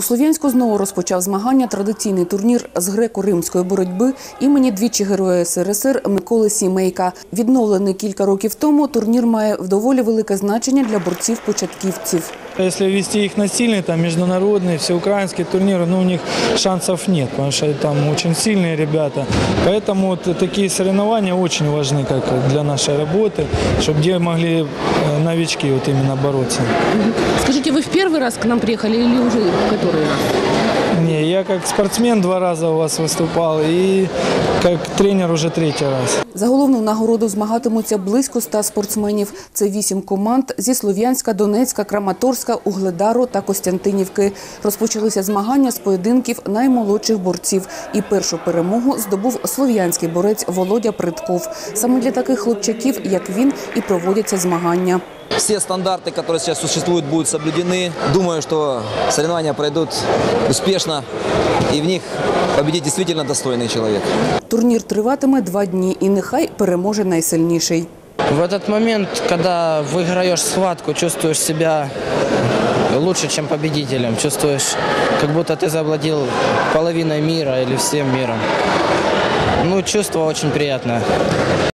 У Слов'янську знову розпочав змагання традиційний турнір з греко-римської боротьби імені двічі Героя СРСР Миколи Сімейка. Відновлений кілька років тому, турнір має доволі велике значення для борців-початківців. Если вести их на сильный, там, международный, всеукраинский турнир, ну, у них шансов нет, потому что там очень сильные ребята. Поэтому вот такие соревнования очень важны как для нашей работы, чтобы где могли э, новички вот именно бороться. Скажите, вы в первый раз к нам приехали или уже в который раз? Я как спортсмен два раза у вас выступал и как тренер уже третий раз. За головну нагороду змагатимуться близько ста спортсменів. Це вісім команд зі Слов'янська, Донецька, Краматорська, Угледару та Костянтинівки. Розпочалися змагання з поєдинків наймолодших борців. І першу перемогу здобув слов'янський борець Володя Притков. Саме для таких хлопчаків, як він, і проводяться змагання. Все стандарты, которые сейчас существуют, будут соблюдены. Думаю, что соревнования пройдут успешно, и в них победит действительно достойный человек. Турнір триватиме два дні, і нехай переможе найсильніший. В этот момент, когда выиграешь схватку, чувствуешь себя лучше, чем победителем. Чувствуешь, как будто ты завладел половиной мира или всем миром. Ну, чувство очень приятное.